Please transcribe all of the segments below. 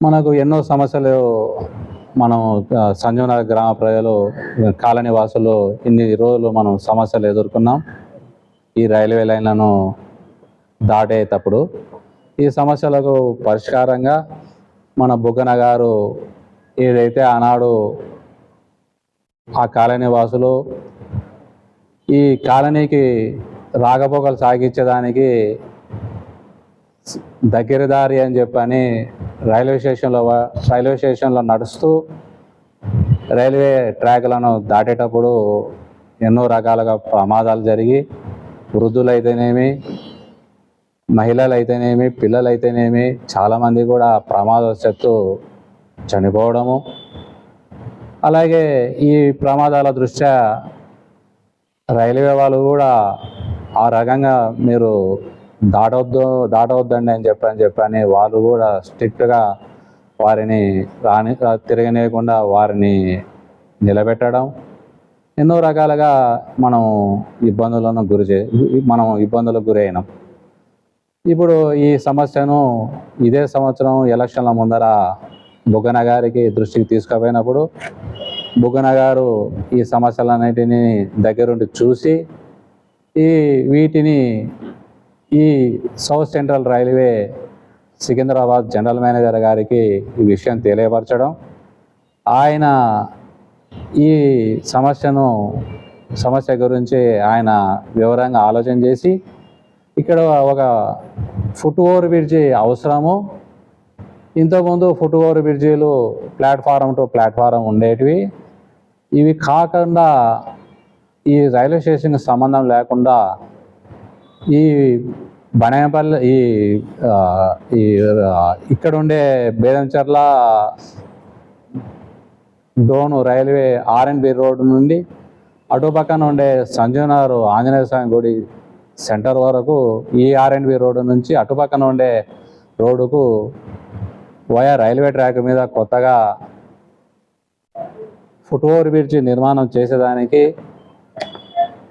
మనకు ఎన్నో సమస్యలు మనం ఆ, సంజీవనగర్ గ్రామ ప్రజలు కాలనీ వాసులు ఇన్ని రోజులు మనం సమస్యలు ఎదుర్కొన్నాం. ఈ రైల్వే లైన్లను దాటేటప్పుడు ఈ సమస్యలకు పరిష్కారంగా మన బుగ్గన గారు ఏదైతే ఆనాడు ఆ కాలనీ వాసులు ఈ కాలనీకి రాకపోకలు సాగించేదానికి దగ్గర దారి అని చెప్పని రైల్వే స్టేషన్లో వ- రైల్వే స్టేషన్లో నడుస్తూ రైల్వే ట్రాక్లను దాటేటప్పుడు ఎన్నో రకాలుగా ప్రమాదాలు జరిగి వృద్ధులైతేనేమి మహిళలు అయితేనేమి పిల్లలు అయితేనేమి చాలామంది కూడా ప్రమాదవశాత్తు చనిపోవడము. అలాగే ఈ ప్రమాదాల దృష్ట్యా రైల్వే వాళ్ళు కూడా ఆ రకంగా మీరు దాటవద్దు దాటవద్దండి అని చెప్పని చెప్పని వాళ్ళు కూడా స్ట్రిక్ట్గా వారిని రాని తిరగనేయకుండా వారిని నిలబెట్టడం. ఎన్నో రకాలుగా మనం ఇబ్బందులను గురి చే మనం ఇబ్బందులకు గురైనాం ఇప్పుడు ఈ సమస్యను ఇదే సంవత్సరం ఎలక్షన్ల ముందర బుగ్గన గారికి దృష్టికి తీసుకుపోయినప్పుడు బుగ్గన గారు ఈ సమస్యలన్నిటినీ దగ్గరుండి చూసి ఈ వీటిని ఈ south central railway Secunderabad general manager గారికి ఈ విషయం తెలియపరచడం ఆయన ఈ సమస్యను సమస్య గురించి ఆయన వివరంగా ఆలోచన చేసి ఇక్కడ ఒక ఫుట్ ఓవర్ బ్రిడ్జి అవసరము. ఇంతకుముందు ఫుట్ ఓవర్ బ్రిడ్జీలు ప్లాట్ఫారం టు ప్లాట్ఫారం ఉండేటివి. ఇవి కాకుండా ఈ రైల్వే స్టేషన్కి సంబంధం లేకుండా ఈ బనాయపల్లి ఈ ఇక్కడ ఉండే Bedancherla Dhone railway RNB road నుండి అటు పక్కన ఉండే సంజీవనగర్ ఆంజనేయ స్వామి గుడి సెంటర్ వరకు ఈ ఆర్ఎన్బి రోడ్డు నుంచి అటు పక్కన ఉండే రోడ్డుకు వయా రైల్వే ట్రాక్ మీద కొత్తగా ఫుట్ ఓవర్ బ్రిడ్జ్ నిర్మాణం చేసేదానికి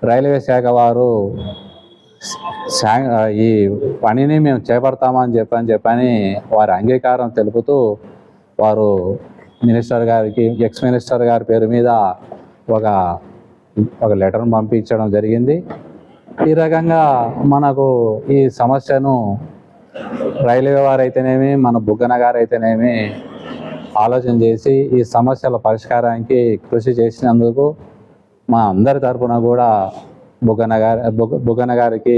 రైల్వే శాఖ వారు ఈ పనిని మేము చేపడతామని చెప్పని చెప్పని వారి అంగీకారం తెలుపుతూ వారు మినిస్టర్ గారికి ఎక్స్ మినిస్టర్ గారి పేరు మీద ఒక ఒక లెటర్ను పంపించడం జరిగింది. ఈ రకంగా మనకు ఈ సమస్యను రైల్వే వారు అయితేనేమి మన బుగ్గన గారు అయితేనేమి ఆలోచన చేసి ఈ సమస్యల పరిష్కారానికి కృషి చేసినందుకు మా అందరి తరఫున కూడా బుగ్గన గారి బుగ్గ బుగ్గన గారికి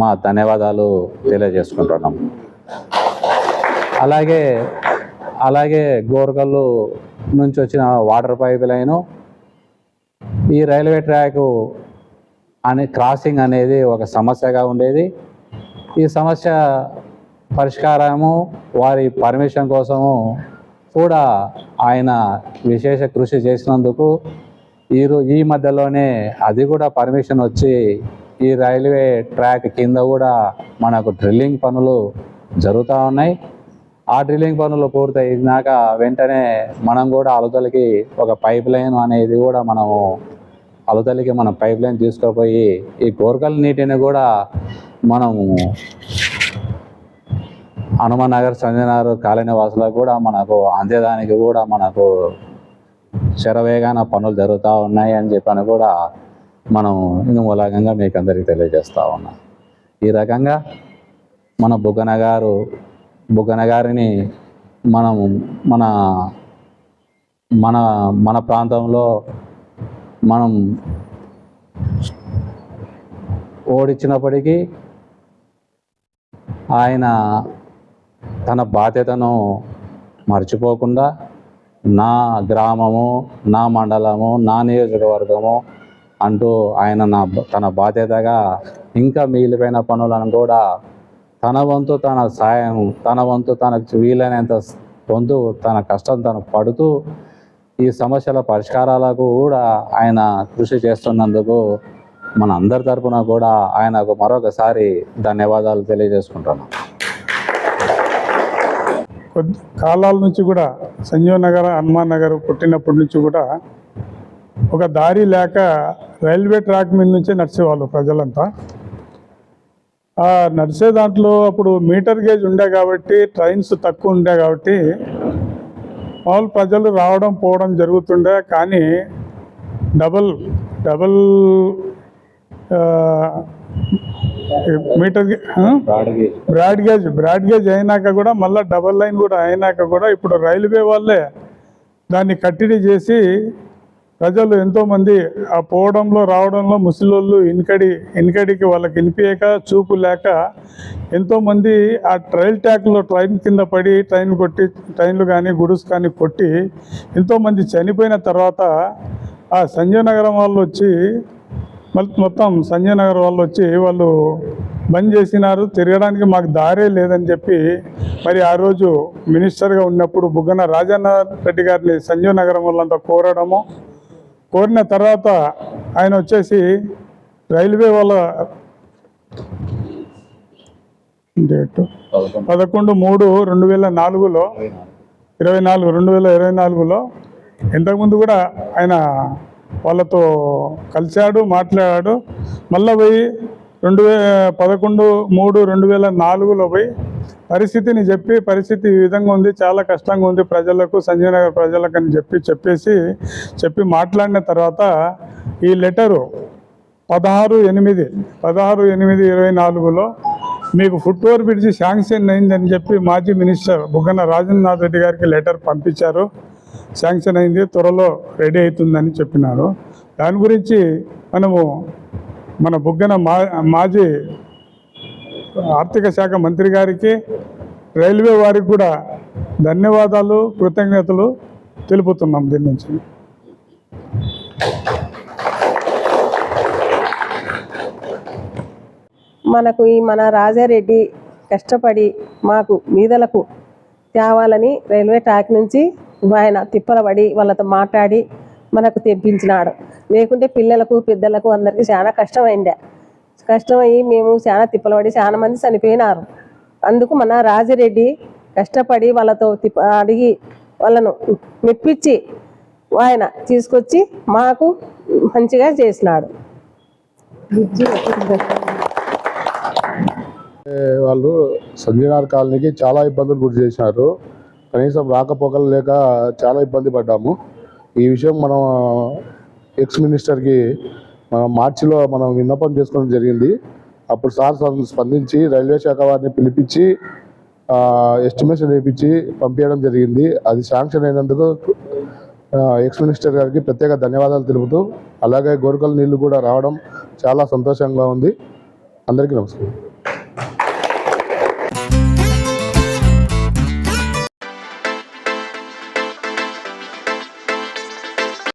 మా ధన్యవాదాలు తెలియజేసుకుంటున్నాం. అలాగే అలాగే గోరగల్లు నుంచి వచ్చిన వాటర్ పైప్ లైను ఈ రైల్వే ట్రాక్ అనే క్రాసింగ్ అనేది ఒక సమస్యగా ఉండేది. ఈ సమస్య పరిష్కారము వారి పర్మిషన్ కోసము కూడా ఆయన విశేష కృషి చేసినందుకు ఈరోజు ఈ మధ్యలోనే అది కూడా పర్మిషన్ వచ్చి ఈ రైల్వే ట్రాక్ కింద కూడా మనకు డ్రిల్లింగ్ పనులు జరుగుతూ ఉన్నాయి. ఆ డ్రిల్లింగ్ పనులు పూర్తయినాక వెంటనే మనం కూడా అలుతలకి ఒక పైప్ లైన్ అనేది కూడా మనము అలుతలకి మనం పైప్ లైన్ తీసుకుపోయి ఈ కోరకల్ నీటిని కూడా మనము హనుమాన్ నగర్ సంజయనగర్ కాలనీ వాసులకు కూడా మనకు అందేదానికి కూడా మనకు శరవేగాన పనులు జరుగుతూ ఉన్నాయి అని చెప్పని కూడా మనం ఇంక మూలకంగా మీకు అందరికీ తెలియజేస్తూ ఉన్నాం. ఈ రకంగా మన బుగ్గన గారు బుగ్గన గారిని మనం మన మన మన ప్రాంతంలో మనం ఓడించినప్పటికీ ఆయన తన బాధ్యతను మర్చిపోకుండా నా గ్రామము నా మండలము నా నియోజకవర్గము అంటూ ఆయన నా తన బాధ్యతగా ఇంకా మిగిలిపోయిన పనులను కూడా తన వంతు తన సాయం తన వంతు తనకు వీలైనంత వంతు తన కష్టం తను పడుతూ ఈ సమస్యల పరిష్కారాలకు కూడా ఆయన కృషి చేస్తున్నందుకు మన అందరి తరఫున కూడా ఆయనకు మరొకసారి ధన్యవాదాలు తెలియజేసుకుంటున్నాం. కొద్ది కాలాల నుంచి కూడా సంజీవ్ నగర్ హనుమాన్ నగర్ పుట్టినప్పటి నుంచి కూడా ఒక దారి లేక రైల్వే ట్రాక్ మీద నుంచే నడిచేవాళ్ళు ప్రజలంతా. ఆ నడిచే దాంట్లో అప్పుడు మీటర్ గేజ్ ఉండే కాబట్టి ట్రైన్స్ తక్కువ ఉండే కాబట్టి మామూలు ప్రజలు రావడం పోవడం జరుగుతుండే. కానీ double double metre broad gauge broad gauge అయినాక కూడా మళ్ళీ డబల్ లైన్ కూడా అయినాక కూడా ఇప్పుడు రైల్వే వాళ్ళే దాన్ని కట్టడి చేసి ప్రజలు ఎంతోమంది ఆ పోవడంలో రావడంలో ముసలోళ్ళు ఇన్కడి ఇన్కడికి వాళ్ళకి వినిపించక చూపు లేక ఎంతోమంది ఆ ట్రైల్ ట్యాక్లో ట్రైన్ కింద పడి ట్రైన్ కొట్టి ట్రైన్లు కానీ గుడుస్ కానీ కొట్టి ఎంతోమంది చనిపోయిన తర్వాత ఆ సంజయ్ నగరం వాళ్ళు వచ్చి మొత్తం సంజయ్ నగర్ వాళ్ళు వచ్చి వాళ్ళు బంద్ చేసినారు. తిరగడానికి మాకు దారే లేదని చెప్పి మరి ఆ రోజు మినిస్టర్గా ఉన్నప్పుడు బుగ్గన రాజన్న రెడ్డి గారిని సంజయ్ నగరం వాళ్ళంతా కోరడము. కోరిన తర్వాత ఆయన వచ్చేసి రైల్వే వాళ్ళ డేటు పదకొండు మూడు రెండు వేల నాలుగులో ఇరవై నాలుగు రెండు వేల ఇరవై నాలుగులో ఇంతకుముందు కూడా ఆయన వాళ్ళతో కలిశాడు మాట్లాడాడు. మళ్ళీ పోయి రెండు వే పదకొండు మూడు రెండు వేల నాలుగులో పోయి పరిస్థితిని చెప్పి పరిస్థితి ఈ విధంగా ఉంది చాలా కష్టంగా ఉంది ప్రజలకు సంజయ్ నగర్ ప్రజలకు అని చెప్పి చెప్పేసి చెప్పి మాట్లాడిన తర్వాత ఈ లెటరు పదహారు ఎనిమిది పదహారు ఎనిమిది ఇరవై నాలుగులో మీకు ఫుట్ఓవర్ బ్రిడ్జ్ శాంక్షన్ అయిందని చెప్పి మాజీ మినిస్టర్ బుగ్గన రాజేంద్రనాథ్ రెడ్డి గారికి లెటర్ పంపించారు. శాంక్షన్ అయింది త్వరలో రెడీ అవుతుందని చెప్పినారు. దాని గురించి మనము మన బుగ్గన మా మాజీ ఆర్థిక శాఖ మంత్రి గారికి రైల్వే వారికి కూడా ధన్యవాదాలు కృతజ్ఞతలు తెలుపుతున్నాం దీని నుంచి. మనకు ఈ మన రాజారెడ్డి కష్టపడి మాకు మీదలకు తేవాలని రైల్వే ట్రాక్ నుంచి ఆయన తిప్పలబడి వాళ్ళతో మాట్లాడి మనకు తెప్పించినాడు. లేకుంటే పిల్లలకు పెద్దలకు అందరికీ చాలా కష్టమైండే కష్టమయ్యి మేము చాలా తిప్పలబడి చాలా మంది చనిపోయినారు. అందుకు మన రాజిరెడ్డి కష్టపడి వాళ్ళతో తిప్ప అడిగి వాళ్ళను మెప్పించి ఆయన తీసుకొచ్చి మాకు మంచిగా చేసినాడు. వాళ్ళు సంజయనార్ కాలనీకి చాలా ఇబ్బందులు గురి చేసినారు. కనీసం రాకపోకలు లేక చాలా ఇబ్బంది పడ్డాము. ఈ విషయం మనం ఎక్స్ మినిస్టర్కి మనం మార్చిలో మనం విన్నపం చేసుకోవడం జరిగింది. అప్పుడు సార్ స్పందించి రైల్వే శాఖ వారిని పిలిపించి ఎస్టిమేషన్ వేయించి పంపించడం జరిగింది. అది శాంక్షన్ అయినందుకు ఎక్స్ మినిస్టర్ గారికి ప్రత్యేక ధన్యవాదాలు తెలుపుతూ అలాగే గోరుకల నీళ్ళు కూడా రావడం చాలా సంతోషంగా ఉంది. అందరికీ నమస్కారం.